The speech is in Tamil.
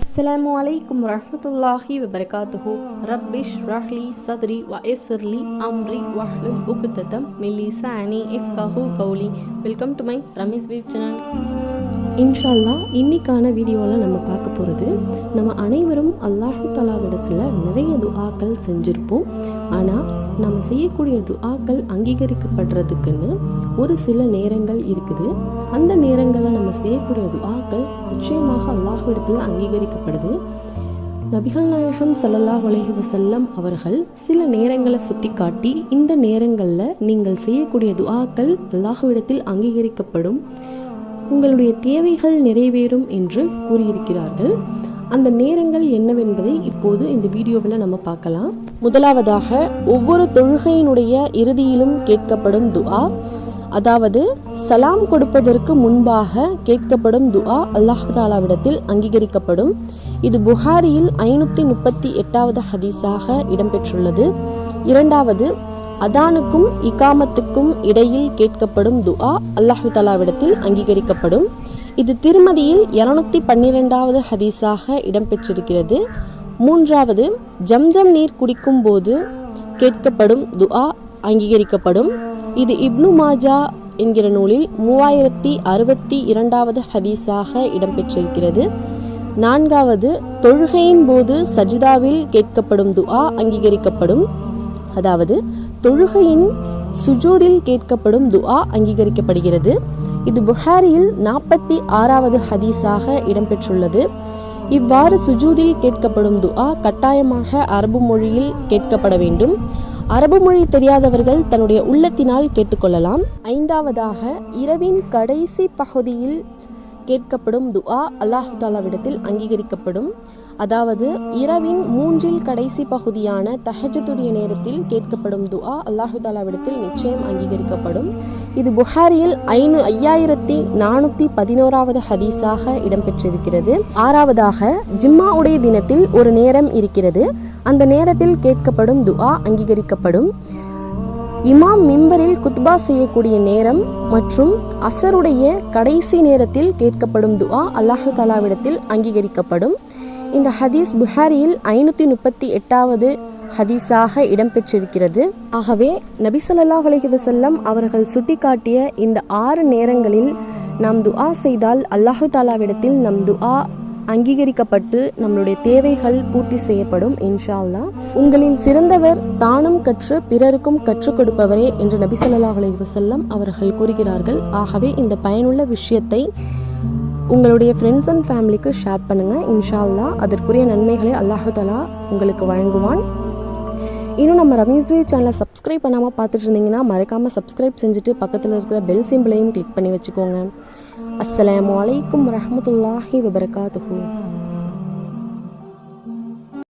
அஸ்லாம் வலைக்கும் ரஹமத்துல்லாஹி வபர்காத்துஹு. ரப்பிஷ் ரஹ்லி சத்ரி வ இஸ்ர்லி அம்ரி வஹ்லுல் உகுத்ததம் மில்லிசா அனி இஃப்காஹு கௌலி. வெல்கம் டு மை ரமீஸ் பீப் சேனல் இன்ஷால்லா இன்னைக்கான வீடியோவில் நம்ம பார்க்க போகிறது நம்ம அனைவரும் அல்லாஹு தலாவிடத்தில் நிறைய துஆக்கள் செஞ்சுருப்போம். ஆனால் நம்ம செய்யக்கூடிய துஆக்கள் அங்கீகரிக்கப்படுறதுக்குன்னு ஒரு சில நேரங்கள் இருக்குது. அந்த நேரங்களில் நம்ம செய்யக்கூடிய துஆக்கள் நிச்சயமாக அல்லாஹ்விடத்தில் அங்கீகரிக்கப்படுது. நபிகள் நாயகம் சல்லல்லா அலைஹி வசல்லம் அவர்கள் சில நேரங்களை சுட்டிக்காட்டி இந்த நேரங்களில் நீங்கள் செய்யக்கூடிய துஆக்கள் அல்லாஹ்விடத்தில் அங்கீகரிக்கப்படும். உங்களுடைய தேவைகள் நிறைவேறும் என்று கூறியிருக்கிறார்கள். அந்த நேரங்கள் என்னவென்பதை இப்போது இந்த வீடியோவில் நம்ம பார்க்கலாம். முதலாவதாக ஒவ்வொரு தொழுகையினுடைய இறுதியிலும் கேட்கப்படும் துஆ. அதாவது சலாம் கொடுப்பதற்கு முன்பாக கேட்கப்படும் துஆ அல்லாஹ் தாலாவிடத்தில் அங்கீகரிக்கப்படும். இது புகாரியில் ஐநூற்றி முப்பத்தி எட்டாவது ஹதீஸாக இடம்பெற்றுள்ளது. இரண்டாவது அதானுக்கும் இகாமத்துக்கும் இடையில் கேட்கப்படும் துஆ அல்லாஹு தாலாவிடத்தில் அங்கீகரிக்கப்படும். இது திருமதியில் இருநூத்தி பன்னிரெண்டாவது ஹதீஸாக இடம்பெற்றிருக்கிறது. மூன்றாவது ஜம்ஜம் நீர் குடிக்கும் போது கேட்கப்படும் துஆ அங்கீகரிக்கப்படும். இது இப்னு மாஜா என்கிற நூலில் மூவாயிரத்தி அறுபத்தி இரண்டாவது ஹதீஸாக இடம்பெற்றிருக்கிறது. நான்காவது தொழுகையின் போது சஜிதாவில் கேட்கப்படும் துஆ அங்கீகரிக்கப்படும். அதாவது தொழுகையின் சுஜூதில் கேட்கப்படும் துஆ அங்கீகரிக்கப்படுகிறது. இது புகாரியில் நாற்பத்தி ஆறாவது ஹதீஸாக இடம்பெற்றுள்ளது. இவ்வாறு சுஜூதில் கேட்கப்படும் துஆ கட்டாயமாக அரபு மொழியில் கேட்கப்பட வேண்டும். அரபு மொழி தெரியாதவர்கள் தன்னுடைய உள்ளத்தினால் கேட்டுக்கொள்ளலாம். ஐந்தாவதாக இரவின் கடைசி பகுதியில் கேட்கப்படும் துஆ அல்லாஹு தாலாவிடத்தில் அங்கீகரிக்கப்படும். அதாவது இரவின் மூன்றில் கடைசி பகுதியான தஹஜத்துடைய நேரத்தில் கேட்கப்படும் துஆ அல்லாஹு தாலாவிடத்தில் நிச்சயம் அங்கீகரிக்கப்படும். இது புகாரியில் ஐநூ ஐயாயிரத்தி நானூற்றி பதினோராவது ஹதீஸாக இடம்பெற்றிருக்கிறது. ஆறாவதாக ஜிம்மா உடைய தினத்தில் ஒரு நேரம் இருக்கிறது. அந்த நேரத்தில் கேட்கப்படும் துஆ அங்கீகரிக்கப்படும். இமாம் மிம்பரில் குத்பா செய்யக்கூடிய நேரம் மற்றும் அசருடைய கடைசி நேரத்தில் கேட்கப்படும் துஆ அல்லாஹு தாலாவிடத்தில் அங்கீகரிக்கப்படும். இந்த ஹதீஸ் புஹாரியில் ஐநூற்றி முப்பத்தி எட்டாவது ஹதீஸாக இடம்பெற்றிருக்கிறது. ஆகவே நபி ஸல்லல்லாஹு அவர்கள் சுட்டிக்காட்டிய இந்த ஆறு நேரங்களில் நாம் துஆ செய்தால் அல்லாஹு தாலாவிடத்தில் நம் துஆ அங்கீகரிக்கப்பட்டு நம்மளுடைய தேவைகள் பூர்த்தி செய்யப்படும் இன்ஷா அல்லா உங்களில் சிறந்தவர் தானும் கற்று பிறருக்கும் கற்றுக் கொடுப்பவரே என்று நபி ஸல்லல்லாஹு அலைஹி அவர்கள் கூறுகிறார்கள். ஆகவே இந்த பயனுள்ள விஷயத்தை உங்களுடைய ஃப்ரெண்ட்ஸ் அண்ட் ஃபேமிலிக்கு ஷேர் பண்ணுங்கள் இன்ஷா அல்லா அதற்குரிய நன்மைகளை அல்லாஹு தலா உங்களுக்கு வழங்குவான். இன்னும் நம்ம ரமீஸ் வீவ் சேனலை சப்ஸ்கிரைப் பண்ணாமல் பார்த்துட்டு இருந்தீங்கன்னா மறக்காமல் சப்ஸ்கிரைப் செஞ்சுட்டு பக்கத்தில் இருக்கிற பெல் சிம்பிளையும் கிளிக் பண்ணி வச்சுக்கோங்க. அஸ்லாம் அலைக்கும் வரமத்துல்லாஹி வபரகாத்துஹூ.